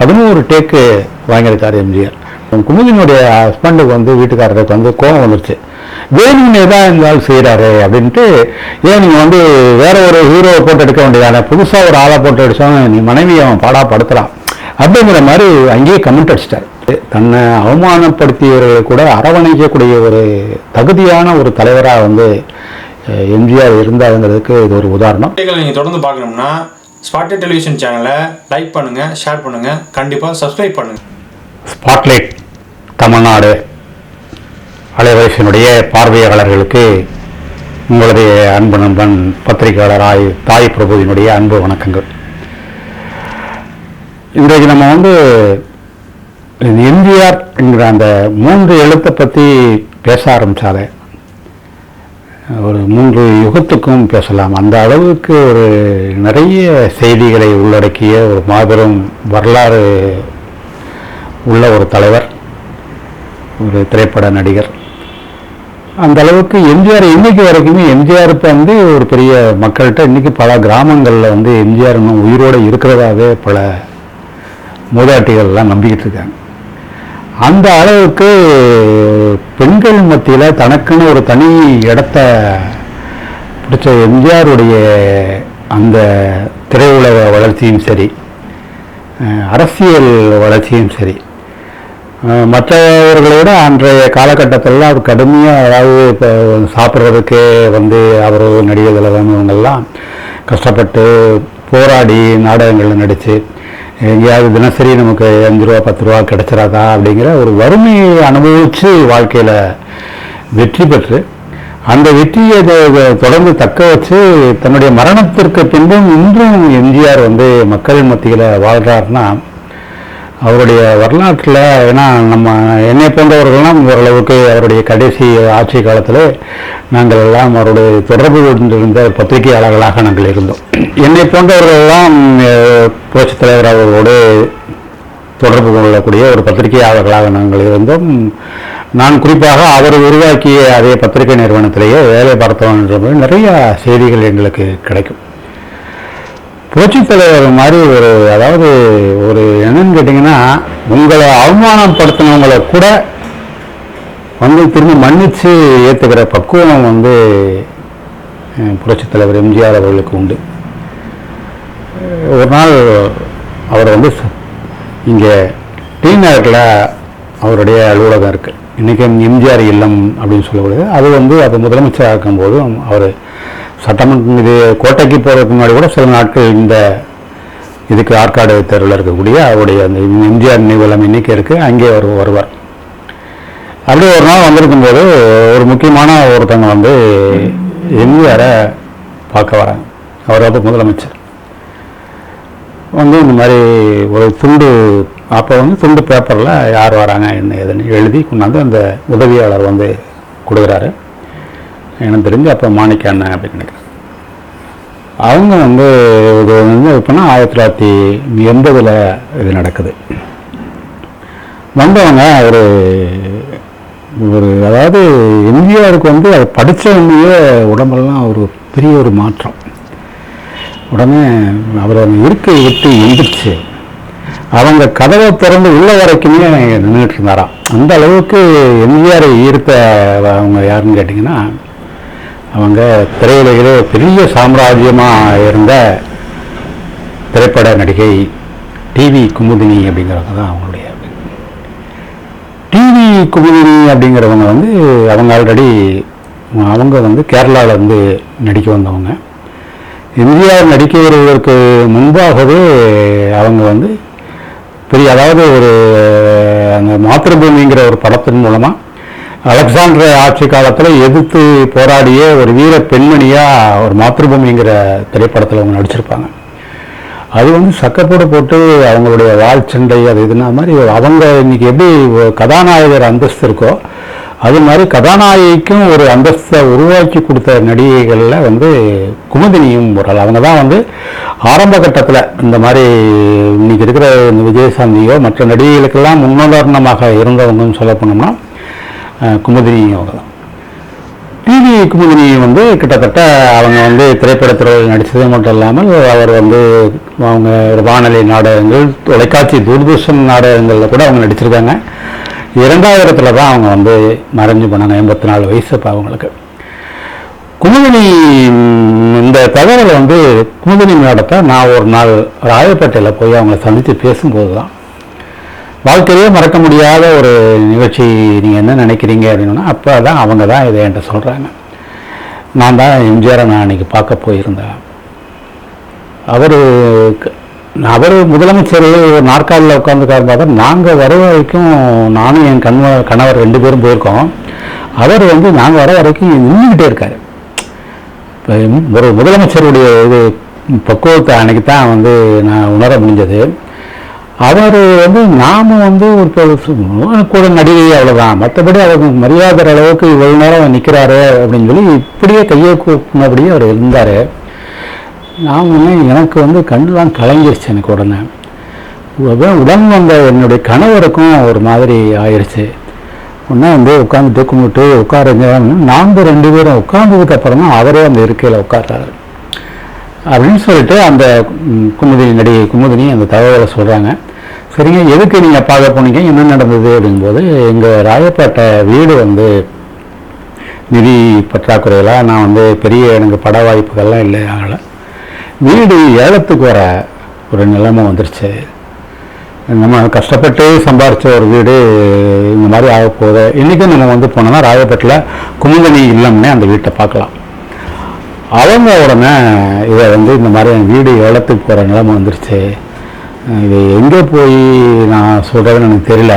பதினோரு டேக்கு வாங்கியிருக்காரு எம்ஜிஆர். குமுதினுடைய ஹஸ்பண்டுக்கு வந்து வீட்டுக்காரருக்கு வந்து கோபம் வந்துருச்சு. வேணும்னே தான் இருந்தாலும் செய்கிறாரு அப்படின்ட்டு ஏன் நீங்கள் வந்து வேற ஒரு ஹீரோவை போட்டு எடுக்க வேண்டியதான? புதுசாக ஒரு ஆளை போட்டு அடிச்சோம் நீ மனைவி அவன் பாடாப்படுத்தலாம் அப்படிங்கிற மாதிரி அங்கேயே கமெண்ட் அடிச்சிட்டார். தன்னை அவமானப்படுத்தியவர்களை கூட அரவணைக்கக்கூடிய ஒரு தகுதியான ஒரு தலைவராக வந்து எம்ஜிஆர் இருந்தாருங்கிறதுக்கு இது ஒரு உதாரணம். நீங்கள் தொடர்ந்து பார்க்கணும்னா ஸ்பாட்லைட் டெலிவிஷன் சேனலை லைக் பண்ணுங்கள் ஷேர் பண்ணுங்கள் கண்டிப்பாக சப்ஸ்கிரைப் பண்ணுங்கள் ஸ்பாட்லைட் தமிழ்நாடு அலைவரிசனுடைய பார்வையாளர்களுக்கு உங்களுடைய அன்பு நண்பன் ஆய் தாய் பிரபுவினுடைய அன்பு வணக்கங்கள். இன்றைக்கு நம்ம வந்து எம்ஜிஆர் என்கிற அந்த மூன்று எழுத்தை பற்றி பேச ஆரம்பித்தாலே ஒரு மூன்று யுகத்துக்கும் பேசலாம். அந்த அளவுக்கு ஒரு நிறைய செய்திகளை உள்ளடக்கிய ஒரு மாபெரும் வரலாறு உள்ள ஒரு தலைவர் ஒரு திரைப்பட நடிகர். அந்த அளவுக்கு எம்ஜிஆர் இன்னைக்கு வரைக்குமே எம்ஜிஆர் வந்து ஒரு பெரிய மக்கள்கிட்ட இன்னைக்கு பல கிராமங்களில் வந்து எம்ஜிஆர் இன்னும் உயிரோடு இருக்கிறதாவே பல மூதாட்டிகள்லாம் நம்பிக்கிட்டு இருக்காங்க. அந்த அளவுக்கு பெண்கள் மத்தியில் தனக்குன்னு ஒரு தனி இடத்த பிடிச்ச எம்ஜிஆருடைய அந்த திரையுலக வளர்ச்சியும் சரி அரசியல் வளர்ச்சியும் சரி. மற்றவர்களோட மற்றவர்களை விட அன்றைய காலகட்டத்தில் அவர் கடுமையாக அதாவது இப்போ சாப்பிட்றதுக்கே வந்து அவர் நடிகர்கள் வந்தவங்கெல்லாம் கஷ்டப்பட்டு போராடி நாடகங்களில் நடித்து எங்கேயாவது தினசரி நமக்கு அஞ்சு ரூபா பத்து ரூபா கிடைச்சிடாதா அப்படிங்கிற ஒரு வறுமையை அனுபவித்து வாழ்க்கையில் வெற்றி பெற்று அந்த வெற்றியை தொடர்ந்து தக்க வச்சு தன்னுடைய மரணத்திற்கு பின்பும் இன்றும் எம்ஜிஆர் வந்து மக்கள் மத்தியில் வாழ்கிறாருன்னா அவருடைய வரலாற்றில் ஏன்னா நம்ம என்னை போன்றவர்கள்லாம் ஓரளவுக்கு அவருடைய கடைசி ஆட்சி காலத்தில் நாங்கள் எல்லாம் அவருடைய தொடர்பு கொண்டிருந்த பத்திரிகையாளர்களாக நாங்கள் இருந்தோம். என்னை போன்றவர்கள்லாம் புரட்சித் தலைவர் அவர்களோடு தொடர்பு கொள்ளக்கூடிய ஒரு பத்திரிகையாளர்களாக நாங்கள் இருந்தோம். நான் குறிப்பாக அவர் உருவாக்கிய அதே பத்திரிகை நிறுவனத்திலேயே வேலை பார்த்தோம் என்ற நிறைய செய்திகள் எங்களுக்கு கிடைக்கும். புரட்சித் தலைவர் மாதிரி ஒரு அதாவது ஒரு என்னன்னு கேட்டிங்கன்னா உங்களை அவமானப்படுத்தினவங்களை கூட வந்து திரும்ப மன்னித்து ஏற்றுக்கிற பக்குவம் வந்து புரட்சித் தலைவர் எம்ஜிஆர் அவர்களுக்கு உண்டு. ஒரு நாள் அவர் வந்து இங்கே டி நகரில் அவருடைய அலுவலகம் இருக்குது இன்றைக்கி எம்ஜிஆர் இல்லம் அப்படின்னு சொல்லக்கூடியது அது வந்து அது முதலமைச்சராக இருக்கும்போது அவர் சட்டமன்ற இது கோட்டைக்கு போகிறதுக்கு முன்னாடி கூட சில நாட்கள் இந்த இதுக்கு ஆற்காடு தெருவில் இருக்கக்கூடிய அவருடைய அந்த எம்ஜிஆர் நினைவலம் இன்றைக்கி இருக்குது அங்கே அவர் வருவார். அப்படியே ஒரு நாள் வந்திருக்கும்போது ஒரு முக்கியமான ஒருத்தவங்க வந்து எம்ஜிஆரை பார்க்க வராங்க. அவர் வந்து முதலமைச்சர். வந்து இந்த மாதிரி ஒரு துண்டு அப்போ வந்து துண்டு பேப்பரில் யார் வராங்க என்ன ஏதுன்னு எழுதி கொண்டாந்து அந்த உதவியாளர் வந்து கொடுக்குறாரு. எனக்கு தெரிஞ்சு அப்போ மாணிக்க அண்ணன் அப்படின்னு நினைக்கிறேன். அவங்க வந்து இது வந்து இப்போனா ஆயிரத்தி தொள்ளாயிரத்தி எண்பதில் இது நடக்குது. வந்தவங்க ஒரு ஒரு அதாவது இந்தியாவுக்கு வந்து அது படித்த உடனேயே உடம்பெல்லாம் ஒரு பெரிய ஒரு மாற்றம். உடனே அவர் அந்த இருக்கை விட்டு எந்திரிச்சு அவங்க கதவை திறந்து உள்ள வரைக்குமே நின்றுட்டு இருந்தாராம். அந்த அளவுக்கு எம்ஜிஆரை ஈர்த்த அவங்க யாருன்னு கேட்டிங்கன்னா அவங்க திரையுலகிலே பெரிய சாம்ராஜ்யமாக இருந்த திரைப்பட நடிகை டிவி குமுதினி அப்படிங்கிறவங்க தான் அவங்களுடைய டிவி குமுதினி அப்படிங்கிறவங்க வந்து அவங்க ஆல்ரெடி அவங்க வந்து கேரளாவில் வந்து நடிக்க வந்தவங்க. எம்ஜிஆர் நடிக்க வருவதற்கு முன்பாகவே அவங்க வந்து பெரிய அதாவது ஒரு அந்த மாத்திருபூமிங்கிற ஒரு படத்தின் மூலமாக அலெக்சாண்டர் ஆட்சி காலத்தில் எதிர்த்து போராடிய ஒரு வீர பெண்மணியாக ஒரு மாத்திருபூமிங்கிற திரைப்படத்தில் அவங்க நடிச்சிருப்பாங்க. அது வந்து சக்கப்போடு போட்டு அவங்களுடைய வாழ்ச்சண்டை அது இதுனா மாதிரி அவங்க இன்னைக்கு எப்படி ஒரு கதாநாயகர் அந்தஸ்து இருக்கோ அது மாதிரி கதாநாயகிக்கும் ஒரு அந்தஸ்தை உருவாக்கி கொடுத்த நடிகைகளில் வந்து குமுதினியும் முரல் அவங்க தான் வந்து ஆரம்ப கட்டத்தில் இந்த மாதிரி இன்னைக்கு இருக்கிற இந்த விஜயசாந்தியோ மற்ற நடிகைகளுக்கெல்லாம் முன்னுதாரணமாக இருந்தவங்கன்னு சொல்ல போனோம்னா அஹ், குமுதினி அவங்க தான். டிவி குமுதினி குமுதினி வந்து கிட்டத்தட்ட அவங்க வந்து திரைப்படத்துறையில் நடித்தது மட்டும் இல்லாமல் அவர் வந்து அவங்க வானொலி நாடகங்கள் தொலைக்காட்சி தூர்தர்ஷன் நாடகங்களில் கூட அவங்க நடிச்சிருக்காங்க. இரண்டாயிரத்தில் தான் அவங்க வந்து மறைஞ்சு போனாங்க எண்பத்தி நாலு வயசு இப்போ அவங்களுக்கு. குமுதினி இந்த தகவலை வந்து குமுதினி மேடத்தை நான் ஒரு நாள் ராயப்பேட்டையில் போய் அவங்கள சந்தித்து பேசும்போது தான் வாழ்க்கையிலே மறக்க முடியாத ஒரு நிகழ்ச்சி நீங்கள் என்ன நினைக்கிறீங்க அப்படின்னா அப்போ தான் அவங்க தான் இதை என்கிட்ட சொல்கிறாங்க நான் தான் எம்ஜிஆரை நான் அன்றைக்கி பார்க்க போயிருந்தேன். அவர் அவர் முதலமைச்சர் ஒரு நாற்காலியில் உட்காந்துக்காரு பார்த்தா நாங்கள் வர வரைக்கும் நானும் என் கண்வ கணவர் ரெண்டு பேரும் போயிருக்கோம். அவர் வந்து நாங்கள் வர வரைக்கும் நின்றுக்கிட்டே இருக்கார். இப்போ ஒரு முதலமைச்சருடைய இது பக்குவத்தை அன்னைக்கு தான் வந்து நான் உணர முடிஞ்சது. அவர் வந்து நாம் வந்து ஒரு கூட நடிகை அவ்வளோதான் மற்றபடி அவர் மரியாதை அளவுக்கு இவ்வளோ நேரம் நிற்கிறாரு அப்படின்னு சொல்லி இப்படியே கையை கூப்பினபடியே அவர் இருந்தார். நான் உடனே எனக்கு வந்து கண்ணுலாம் கலங்கிருச்சு எனக்கு உடனே. உடன் உடன் வந்த என்னுடைய கணவருக்கும் ஒரு மாதிரி ஆயிடுச்சு உடனே வந்து உட்காந்துட்டு கும்பிட்டு உட்காருங்க. நாங்கள் ரெண்டு பேரும் உட்கார்ந்ததுக்கு அப்புறமா அவரே அந்த இருக்கையில் உட்கார்றாரு. அப்படின்னு சொல்லிட்டு அந்த குமுதினி நடிகை குமுதினி அந்த தகவலை சொல்கிறாங்க சரிங்க எதுக்கு நீங்கள் பார்க்க போனீங்க? என்ன நடந்தது? அப்படிங்கும்போது எங்கள் ராயப்பேட்டை வீடு வந்து நிதி பற்றாக்குறையில் நான் வந்து பெரிய எனக்கு பட வாய்ப்புகள்லாம் இல்லை ஆகலை. வீடு ஏலத்துக்கு வர ஒரு நிலைமை வந்துருச்சு. நம்ம கஷ்டப்பட்டு சம்பாரித்த ஒரு வீடு இந்த மாதிரி ஆக போகுது. இன்றைக்கும் நம்ம வந்து போனோம்னா ராயப்பட்டில் குமுதனி இல்லம்னே அந்த வீட்டை பார்க்கலாம். அவங்க உடனே இதை வந்து இந்த மாதிரி என் வீடு ஏலத்துக்கு போகிற நிலைமை வந்துருச்சு. இது எங்கே போய் நான் சொல்கிறதுன்னு எனக்கு தெரியல.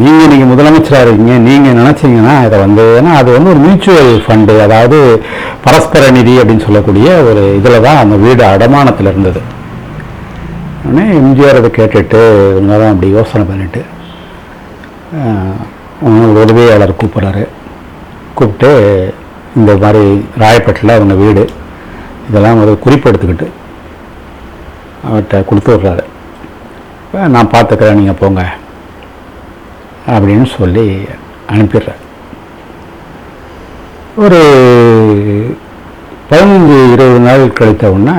நீங்கள் நீங்கள் முதலமைச்சராக இருக்கீங்க. நீங்கள் நினச்சிங்கன்னா இதை வந்து ஏன்னா அது வந்து ஒரு மியூச்சுவல் ஃபண்டு அதாவது பரஸ்பர நிதி அப்படின்னு சொல்லக்கூடிய ஒரு இதில் தான் அந்த வீடு அடமானத்தில் இருந்தது. உடனே எம்ஜிஆர் அதை கேட்டுட்டு இவங்க தான் அப்படி யோசனை பண்ணிட்டு ஒரு உதவியாளர் கூப்பிட்றாரு. கூப்பிட்டு இந்த மாதிரி ராயப்பேட்டில் அவங்க வீடு இதெல்லாம் ஒரு குறிப்பெடுத்துக்கிட்டு அவர்கிட்ட கொடுத்து விட்றாரு. நான் பார்த்துக்கிறேன் நீங்கள் போங்க. அப்படின்னு சொல்லி அனுப்பிடுறார். ஒரு பதினஞ்சு இருபது நாள் கழித்தவுடனே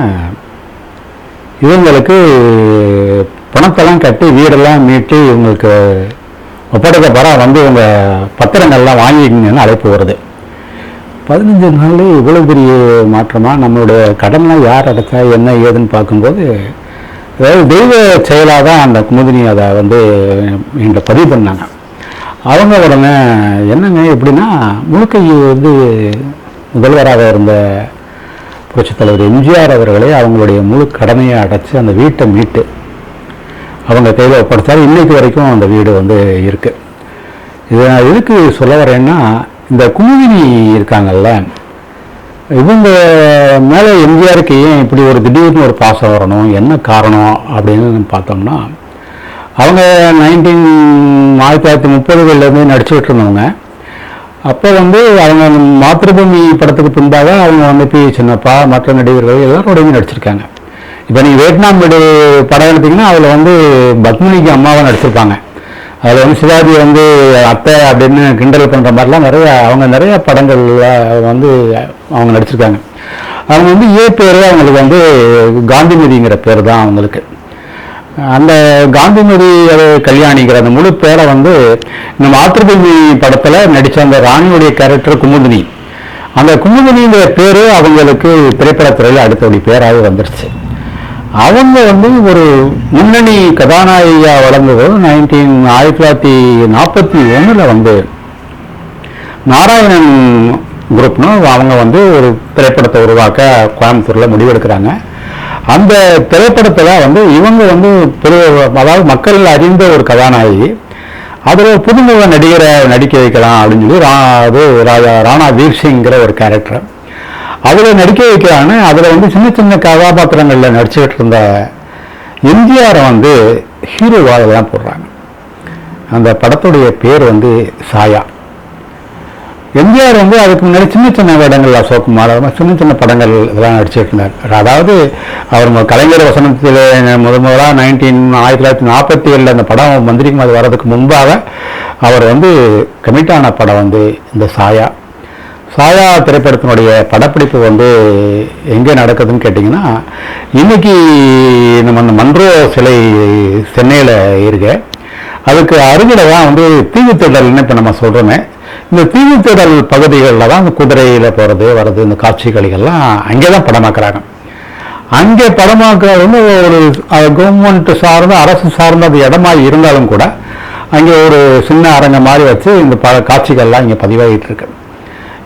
இவங்களுக்கு பணத்தெல்லாம் கட்டி வீடெல்லாம் மீட்டு இவங்களுக்கு ஒப்படைக்க வர வந்து இவங்க பத்திரங்கள்லாம் வாங்கிக்கிங்கன்னு அழைப்பு வருது. பதினஞ்சு நாள் இவ்வளோ பெரிய மாற்றமாக நம்மளுடைய கடன்லாம் யார் அடைச்சா என்ன ஏதுன்னு பார்க்கும்போது அதாவது தெய்வ செயலாக தான் அந்த குமுதினி அதை வந்து என்கிட்ட பதிவு பண்ணாங்க. அவங்க உடனே என்னங்க எப்படின்னா முழுக்கை வந்து முதல்வராக இருந்த புரட்சித் தலைவர் எம்ஜிஆர் அவர்களே அவங்களுடைய முழு கடமையை அடைச்சி அந்த வீட்டை மீட்டு அவங்க கையில் ஒப்படைச்சாரு இன்றைக்கு வரைக்கும் அந்த வீடு வந்து இருக்குது இது நான் எதுக்கு சொல்ல வரேன்னா இந்த குமுதினி இருக்காங்கல்ல இவங்க மேலே எம்ஜிஆருக்கு ஏன் இப்படி ஒரு திடீர்னு ஒரு பாசம் வரணும் என்ன காரணம் அப்படின்னு பார்த்தோம்னா அவங்க நைன்டீன் ஆயிரத்தி தொள்ளாயிரத்தி முப்பதுகள்லேருந்து நடிச்சுக்கிட்டு இருந்தவங்க அப்போ வந்து அவங்க மாத்திருபூமி படத்துக்கு பின்பாக அவங்க வந்து பி சின்னப்பா மற்ற நடிகர்கள் எல்லாரோடையும் நடிச்சிருக்காங்க. இப்போ நீங்கள் வியட்நாம் வீடு படம் எடுத்தீங்கன்னா அதில் வந்து பத்மினிக்கு அம்மாவை நடிச்சிருப்பாங்க. அதில் வந்து சிவாஜி வந்து அத்தை அப்படின்னு கிண்டல் பண்ணுற மாதிரிலாம் நிறைய அவங்க நிறைய படங்களில் வந்து அவங்க நடிச்சிருக்காங்க. அவங்க வந்து ஏ பேர் அவங்களுக்கு வந்து காந்திமதிங்கிற பேர் தான் அவங்களுக்கு. அந்த காந்திமதி கல்யாணிங்கிற அந்த முழு பேரை வந்து இந்த மாத்திருபூமி படத்தில் நடித்த அந்த ராணியுடைய கேரக்டர் குமுதினி. அந்த குமுதினிங்கிற பேர் அவங்களுக்கு திரைப்படத்துறையில் அடுத்தபடி பேராக வந்துருச்சு. அவங்க வந்து ஒரு முன்னணி கதாநாயகியாக வளர்ந்தது நைன்டீன் ஆயிரத்தி தொள்ளாயிரத்தி நாற்பத்தி ஒன்றில் வந்து நாராயணன் குரூப்னு அவங்க வந்து ஒரு திரைப்படத்தை உருவாக்க கோயம்புத்தூரில் முடிவெடுக்கிறாங்க. அந்த திரைப்படத்தில் வந்து இவங்க வந்து பெரிய அதாவது மக்கள் அறிந்த ஒரு கதாநாயகி. அதில் புதுமுக நடிகரை நடிக்க வைக்கலாம் அப்படின்னு சொல்லி ரா அது ராஜா ராணா வீர் சிங்கிற ஒரு கேரக்டர் அதில் நடிக்க வைக்கிறான்னு அதில் வந்து சின்ன சின்ன கதாபாத்திரங்களில் நடிச்சுக்கிட்டு இருந்த எம்ஜிஆரை வந்து ஹீரோவாக தான் போடுறாங்க. அந்த படத்துடைய பேர் வந்து சாயா. எம்ஜிஆர் வந்து அதுக்கு முன்னாடி சின்ன சின்ன வேடங்கள் அசோக்குமார் அது மாதிரி சின்ன சின்ன படங்கள் இதெல்லாம் நடிச்சிருக்கிறார் அதாவது அவர் கலைஞர் வசனத்தில் முத முதலாக நைன்டீன் ஆயிரத்தி தொள்ளாயிரத்தி நாற்பத்தி ஏழில் அந்த படம் மந்திரிக்கும் அது வர்றதுக்கு முன்பாக அவர் வந்து கமிட்டான படம் வந்து இந்த சாயா. சாயா திரைப்படத்தினுடைய படப்பிடிப்பு வந்து எங்கே நடக்குதுன்னு கேட்டிங்கன்னா இன்றைக்கி நம்ம அந்த மன்றோ சிலை சென்னையில் இருக்கு. அதுக்கு அருகில் தான் வந்து தீவுத்திடல்னு இப்போ நம்ம சொல்கிறோமே இந்த தீவுத்திடல் பகுதிகளில் தான் அந்த குதிரையில் போகிறது வர்றது இந்த காட்சிகளிகள்லாம் அங்கே தான் படமாக்குறாங்க. அங்கே படமாக்குறது வந்து ஒரு கவர்மெண்ட் சார்ந்த அரசு சார்ந்த அது இடமா இருந்தாலும் கூட அங்கே ஒரு சின்ன அரங்கம் மாதிரி வச்சு இந்த ப காட்சிகள்லாம் இங்கே பதிவாகிட்டு இருக்கு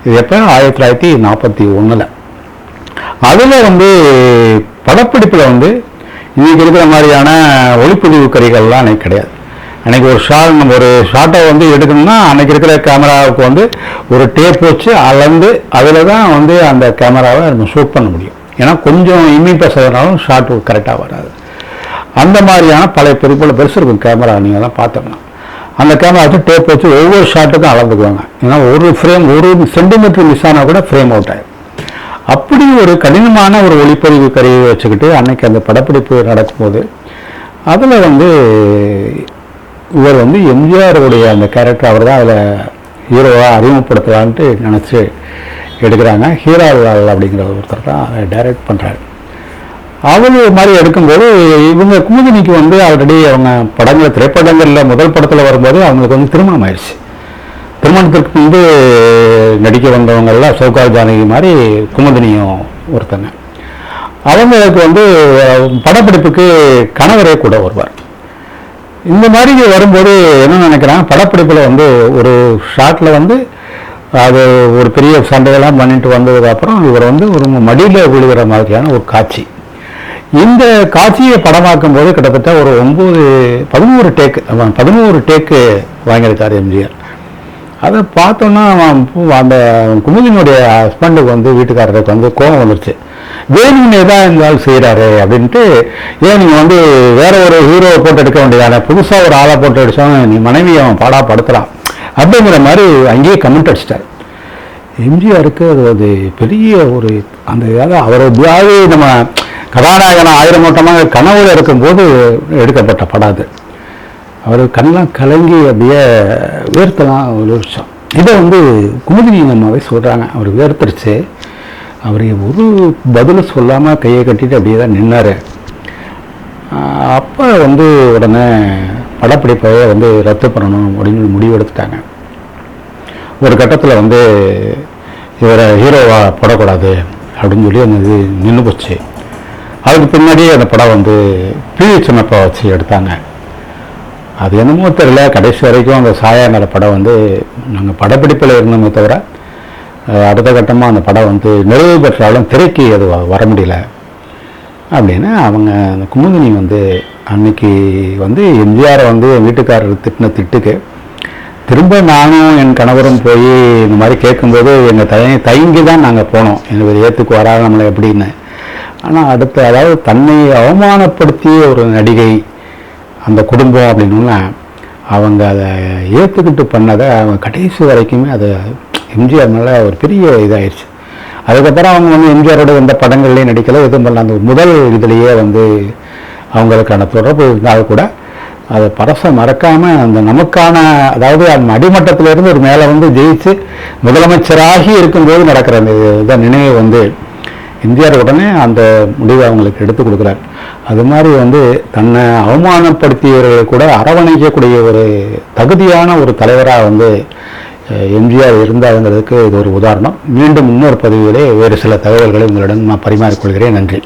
இது எப்போ? ஆயிரத்தி தொள்ளாயிரத்தி நாற்பத்தி ஒன்றில் அதில் வந்து படப்பிடிப்பில் வந்து இன்றைக்கி இருக்கிற மாதிரியான ஒளிப்பதிவு கருவிகள்லாம் எனக்கு கிடையாது. அன்றைக்கி ஒரு ஷாட் நம்ம ஒரு ஷாட்டை வந்து எடுக்கணும்னா அன்னைக்கு இருக்கிற கேமராவுக்கு வந்து ஒரு டேப் வச்சு அளந்து அதில் தான் வந்து அந்த கேமராவை நம்ம ஷூட் பண்ண முடியும். ஏன்னா கொஞ்சம் இம்மி பேசுறதுனாலும் ஷாட் கரெக்டாக வராது. அந்த மாதிரியான பழைய பெரிய போல பெருசு இருக்கும் கேமரா நீங்கள் தான் பார்த்தோம்னா. அந்த கேமரா வச்சு டேப் வச்சு ஒவ்வொரு ஷாட்டுக்கும் அளந்துக்குவாங்க. ஏன்னா ஒரு ஃப்ரேம் ஒரு சென்டிமீட்டர் மிஸ் ஆனால் கூட ஃப்ரேம் அவுட் ஆகும் அப்படி ஒரு கடினமான ஒரு ஒளிப்பதிவு கருவியை வச்சுக்கிட்டு அன்னைக்கு அந்த படப்பிடிப்பு நடக்கும்போது அதில் வந்து இவர் வந்து எம்ஜிஆருடைய அந்த கேரக்டர் அவர் தான் அதில் ஹீரோவாக அறிமுகப்படுத்தலான்ட்டு நினச்சி எடுக்கிறாங்க. ஹீராலால் அப்படிங்கிற ஒருத்தர் தான் அதை டைரக்ட் பண்ணுறாரு அவர் மாதிரி எடுக்கும்போது இவங்க குமுதினிக்கு வந்து ஆல்ரெடி அவங்க படங்கள் திரைப்படங்களில் முதல் படத்தில் வரும்போது அவங்களுக்கு வந்து திருமணம் ஆயிடுச்சு. திருமணத்திற்கு முன்பு நடிக்க வந்தவங்கெல்லாம் சௌகார் ஜானகி மாதிரி குமுதினியும் ஒருத்தங்க. அவங்களுக்கு வந்து படப்பிடிப்புக்கு கணவரே கூட வருவார். இந்த மாதிரி வரும்போது என்ன நினைக்கிறாங்க படப்பிடிப்பில் வந்து ஒரு ஷாட்டில் வந்து அது ஒரு பெரிய சண்டையெல்லாம் பண்ணிட்டு வந்ததுக்கப்புறம் இவர் வந்து ஒரு மடியில் விழுகிற மாதிரியான ஒரு காட்சி. இந்த காட்சியை படமாக்கும் போது கிட்டத்தட்ட ஒரு ஒம்பது பதினோரு டேக்கு பதினோரு டேக்கு வாங்கியிருக்காரு எம்ஜிஆர். அதை பார்த்தோன்னா அவன் அந்த குமுதினுடைய ஹஸ்பண்டுக்கு வந்து வீட்டுக்காரருக்கு வந்து கோபம் வந்துருச்சு. வேணும்னே தான் இருந்தாலும் செய்கிறாரு அப்படின்ட்டு ஏன் நீங்கள் வந்து வேற ஒரு ஹீரோவை போட்டு எடுக்க வேண்டியதான? புதுசாக ஒரு ஆளை போட்டு அடிச்சோம் நீ மனைவி அவன் பாடா அப்படிங்கிற மாதிரி அங்கேயே கமெண்ட் அடிச்சிட்டாரு. எம்ஜிஆருக்கு அது ஒரு பெரிய ஒரு அந்த அதாவது அவர் நம்ம கதாநாயகனை ஆயிரம் ஓட்டமாக கனவுல இருக்கும்போது எடுக்கப்பட்ட படம் அது. அவர் கண்ணெலாம் கலங்கி அப்படியே வேர்த்தலாம் ஒரு வருஷம் இதை வந்து குமுதினி அம்மாவே சொல்கிறாங்க அவர் வேர்த்துருச்சு அவர் ஒரு பதில் சொல்லாமல் கையை கட்டிட்டு அப்படியே தான் நின்னார். அப்போ வந்து உடனே படப்பிடிப்பை வந்து ரத்து பண்ணணும் அப்படின்னு முடிவு எடுத்துட்டாங்க ஒரு கட்டத்தில் வந்து இவரை ஹீரோவாக போடக்கூடாது அப்படின்னு சொல்லி அந்த இது நின்று போச்சு. அதுக்கு பின்னாடியே அந்த படம் வந்து பி சின்னப்பா வச்சு எடுத்தாங்க. அது என்னமோ தெரியல கடைசி வரைக்கும் அந்த சாயாங்கிற படம் வந்து நாங்கள் படப்பிடிப்பில் இருந்தோமே தவிர அடுத்த கட்டமாக அந்த படம் வந்து நிறைவு பெற்றாலும் திரைக்கு அது வர முடியல. அப்படின்னு அவங்க அந்த குமுதினி வந்து அன்னைக்கு வந்து எம்ஜிஆரை வந்து என் வீட்டுக்காரர் திட்டின திட்டுக்கு திரும்ப நானும் என் கணவரும் போய் இந்த மாதிரி கேட்கும்போது எங்கள் தய தயங்கி தான் நாங்கள் போனோம். எங்களுக்கு ஏற்றுக்கு வரா நம்மளை எப்படின்னு. ஆனால் அடுத்து அதாவது தன்னை அவமானப்படுத்திய ஒரு நடிகை அந்த குடும்பம் அப்படின்னா அவங்க அதை ஏற்றுக்கிட்டு பண்ணதை அவங்க கடைசி வரைக்குமே அதை எம்ஜிஆர் மேலே ஒரு பெரிய இதாகிடுச்சு அதுக்கப்புறம் அவங்க வந்து எம்ஜிஆரோட எந்த படங்கள்லேயும் நடிக்கலை எதுவும் பண்ணல. அந்த முதல் இதுலேயே வந்து அவங்களுக்கான தொடர்பு இருந்தால் கூட அதை பரச மறக்காமல் அந்த நமக்கான அதாவது அந்த அடிமட்டத்திலிருந்து ஒரு மேலே வந்து ஜெயிச்சு முதலமைச்சராகி இருக்கும்போது நடக்கிற அந்த இதான் நினைவு வந்து எம்ஜிஆர் உடனே அந்த முடிவை அவங்களுக்கு எடுத்து கொடுக்குறார். அது மாதிரி வந்து தன்னை அவமானப்படுத்தியவர்களை கூட அரவணைக்கக்கூடிய ஒரு தகுதியான ஒரு தலைவராக வந்து எம்ஜிஆர் இருந்தாருங்கிறதுக்கு இது ஒரு உதாரணம். மீண்டும் இன்னொரு பதிவிலே வேறு சில தகவல்களை உங்களிடம் நான் பரிமாறிக்கொள்கிறேன். நன்றி.